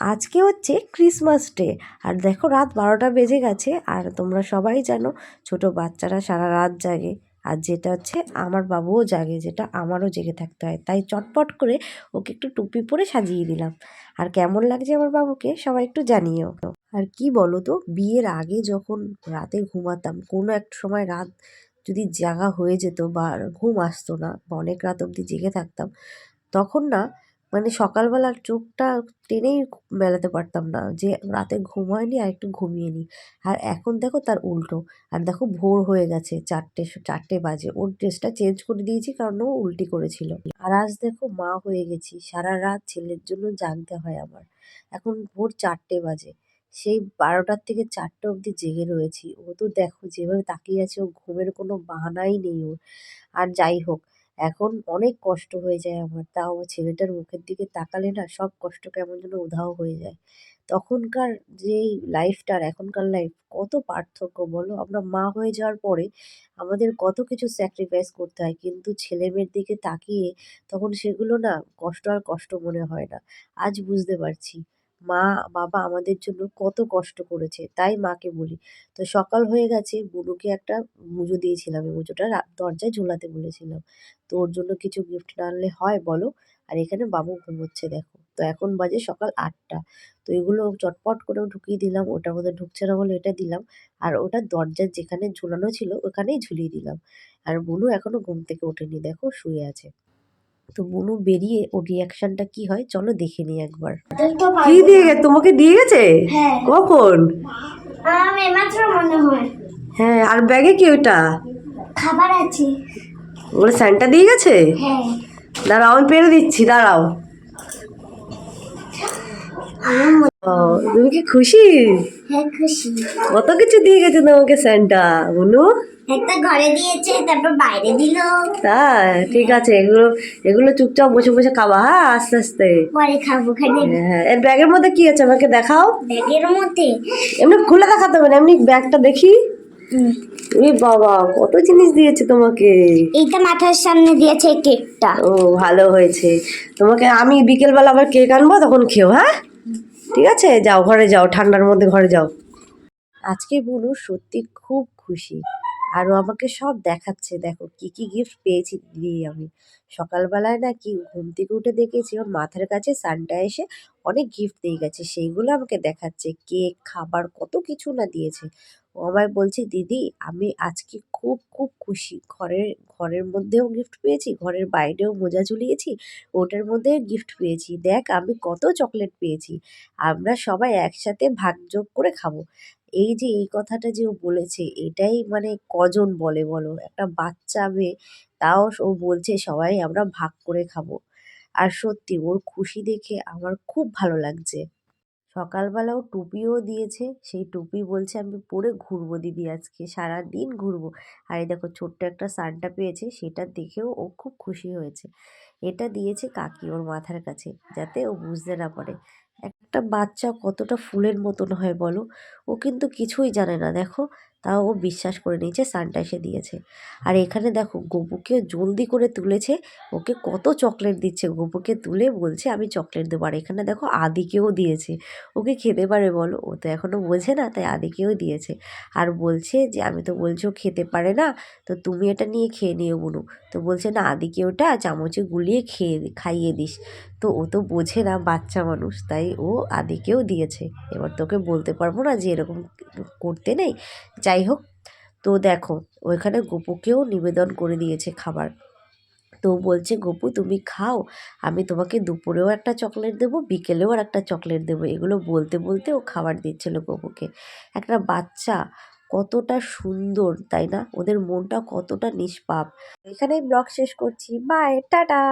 আজকে হচ্ছে Christmas day. আর দেখো রাত বারোটা বেজে গেছে, আর তোমরা সবাই জানো ছোট বাচ্চারা সারা রাত জাগে, আর যেটা হচ্ছে আমার বাবুও জাগে, যেটা আমারও জেগে থাকতে হয়। তাই চটপট করে ওকে একটু টুপি পরে সাজিয়ে দিলাম। আর কেমন লাগছে আমার বাবুকে সবাই একটু জানিও। আর কি বলো তো বিয়ের আগে যখন রাতে ঘুমাতাম, কোনো এক সময় রাত যদি জাগা হয়ে যেত বা ঘুম আসতো না, বা অনেক রাত অবধি জেগে থাকতাম, তখন না মানে সকালবেলার চোখটা টেনেই মেলাতে পারতাম না যে রাতে ঘুম হয়নি আর একটু ঘুমিয়ে নিই আর এখন দেখো তার উল্টো। আর দেখো ভোর হয়ে গেছে চারটে চারটে বাজে। ওর ড্রেসটা চেঞ্জ করে দিয়েছি কারণ ও উল্টি করেছিল। আর আজ দেখো মা হয়ে গেছি। সারা রাত ছেলের জন্য জাগতে হয় আমার। এখন ভোর চারটে বাজে। সেই বারোটার থেকে চারটে অবধি জেগে রয়েছি। ও তো দেখো যেভাবে তাকিয়ে আছে, ও ঘুমের কোনো বাহানাই নেই ওর। আর যাই হোক এখন অনেক কষ্ট হয়ে যায় আমার। তাও আমার ছেলেটার মুখের দিকে তাকালে না সব কষ্ট কেমন যেন উধাও হয়ে যায়। তখনকার যেই লাইফটা আর এখনকার লাইফ কত পার্থক্য বলো? আমরা মা হয়ে যাওয়ার পরে আমাদের কত কিছু স্যাক্রিফাইস করতে হয়। কিন্তু ছেলেমেয়ের দিকে তাকিয়ে তখন সেগুলো না কষ্ট আর কষ্ট মনে হয় না। আজ বুঝতে পারছি। মা, বাবা আমাদের জন্য কত কষ্ট করেছে, তাই মাকে বলি। তো সকাল হয়ে গেছে, বুনুকে একটা মুজো দিয়েছিলাম মুজোটা দরজায় ঝোলাতে বলেছিলাম। তো ওর জন্য কিছু গিফট না আনলে হয়, বলো? আর এখানে বাবু ঘুমোচ্ছে, দেখো। তো এখন বাজে সকাল আটটা। তো এগুলো চটপট করে ঢুকিয়ে দিলাম, ওটার মধ্যে ঢুকছে না বলে এটা দিলাম। আর ওটা দরজার যেখানে ঝুলানো ছিল, ওখানেই ঝুলিয়ে দিলাম। আর বুনু এখনও ঘুম থেকে ওঠেনি, দেখো, শুয়ে আছে। তো বুনু বেরিয়ে ওর রিয়াকশনটা কি হয় চলো দেখে নিই একবার। কি দিয়ে গেছে? তোমাকে দিয়ে গেছে? হ্যাঁ। কখন? আমি মাত্র মনে হয়। হ্যাঁ আর ব্যাগে কি ওটা খাবার আছে। ওগুলো স্যান্টা দিয়ে গেছে? হ্যাঁ। দাঁড়াও আমি পেরে দিচ্ছি দাঁড়াও। তুমি কি খুশি? হ্যাঁ খুশি। কত কিছু দিয়ে গেছে তোমাকে স্যান্টা বলু একটা ঘরে দিয়েছে তারপর বাইরে দিল। তাই? ঠিক আছে এগুলো এগুলো চুপচাপ বসে বসে খাবা হ্যাঁ? আস্তে আস্তে। পরে খাব খালি। হ্যাঁ এর ব্যাগের মধ্যে কি আছে আমাকে দেখাও? ব্যাগের মধ্যে? এমনি খুলে দেখাতে হবে না এমনি ব্যাগটা দেখি। এ বাবা কত জিনিস দিয়েছে তোমাকে? এইটা মাথার সামনে দিয়েছে কেকটা। ও ভালো হয়েছে। তোমাকে আমি বিকেলবেলা আবার কেক আনব তখন খেও হ্যাঁ? ঠিক আছে যাও ঘরে যাও ঠান্ডার মধ্যে ঘরে যাও। আজকে বলু সত্যি খুব খুশি। আরও আমাকে সব দেখাচ্ছে। দেখো, কি কি গিফট পেয়েছি দিয়ে আমি। সকালবেলায় নাকি ঘুম থেকে উঠে দেখেছি ওর মাথার কাছে সানটা এসে অনেক গিফট দিয়ে গেছে। সেইগুলো আমাকে দেখাচ্ছে। কেক, খাবার, কত কিছু না দিয়েছে। ও আমায় বলছে, দিদি, আমি আজকে খুব খুব খুশি। ঘরের ঘরের মধ্যেও গিফট পেয়েছি, ঘরের বাইরেও মোজা ঝুলিয়েছি, ওটার মধ্যে গিফট পেয়েছি। দেখ, আমি কত চকলেট পেয়েছি। আমরা সবাই একসাথে ভাগযোগ করে খাব। এই যে, এই কথাটা যে ও বলেছে, এটাই মানে কজন বলে বলো? একটা বাচ্চা মেয়ে, তাও ও বলছে সবাই আমরা ভাগ করে খাব। আর সত্যি, ওর খুশি দেখে আমার খুব ভালো লাগছে। সকালবেলা ও টুপিও দিয়েছে। সেই টুপি বলছে, আমি পরে ঘুরবো দিদি আজকে সারা দিন ঘুরবো। আর এই দেখো, ছোট্ট একটা সানটা পেয়েছে, সেটা দেখেও ও খুব খুশি হয়েছে। এটা দিয়েছে কাকি ওর মাথার কাছে, যাতে ও বুঝতে না পারে। একটা বাচ্চা কতটা ফুলের মতন হয় বলো? ও কিন্তু কিছুই জানে না, দেখো। তাও ও বিশ্বাস করে নিয়েছে সানটা এসে দিয়েছে। আর এখানে দেখো, গপুকে জলদি করে তুলেছে। ওকে কত চকলেট দিচ্ছে। গপুকে তুলে বলছে, আমি চকলেট দেবো। আর এখানে দেখো, আদিকেও দিয়েছে। ওকে খেতে পারে বলো? ও তো এখনও বোঝে না, তাই আদিকেও দিয়েছে। আর বলছে যে, আমি তো বলছি ও খেতে পারে না, তো তুমি এটা নিয়ে খেয়ে নিও বুনু। তো বলছে, না, আদিকে ওটা চামচে গুলিয়ে খেয়ে, খাইয়ে দিস। তো ও তো বোঝে না বাচ্চা মানুষ, তাই ও আদিকেও দিয়েছে। এবার তোকে বলতে পারব না যে এরকম করতে নেই? যাই হোক, তো দেখো, ওইখানে গপুকেও নিবেদন করে দিয়েছে খাবার। তো বলছে, গপু, তুমি খাও, আমি তোমাকে দুপুরেও একটা চকলেট দেবো, বিকেলেও আর একটা চকলেট দেবো। এগুলো বলতে বলতে ও খাবার দিচ্ছিল গপুকে। একটা বাচ্চা কতটা সুন্দর, তাই না? ওদের মনটা কতটা নিষ্পাপ। এখানেই ব্লগ শেষ করছি। Bye, tata!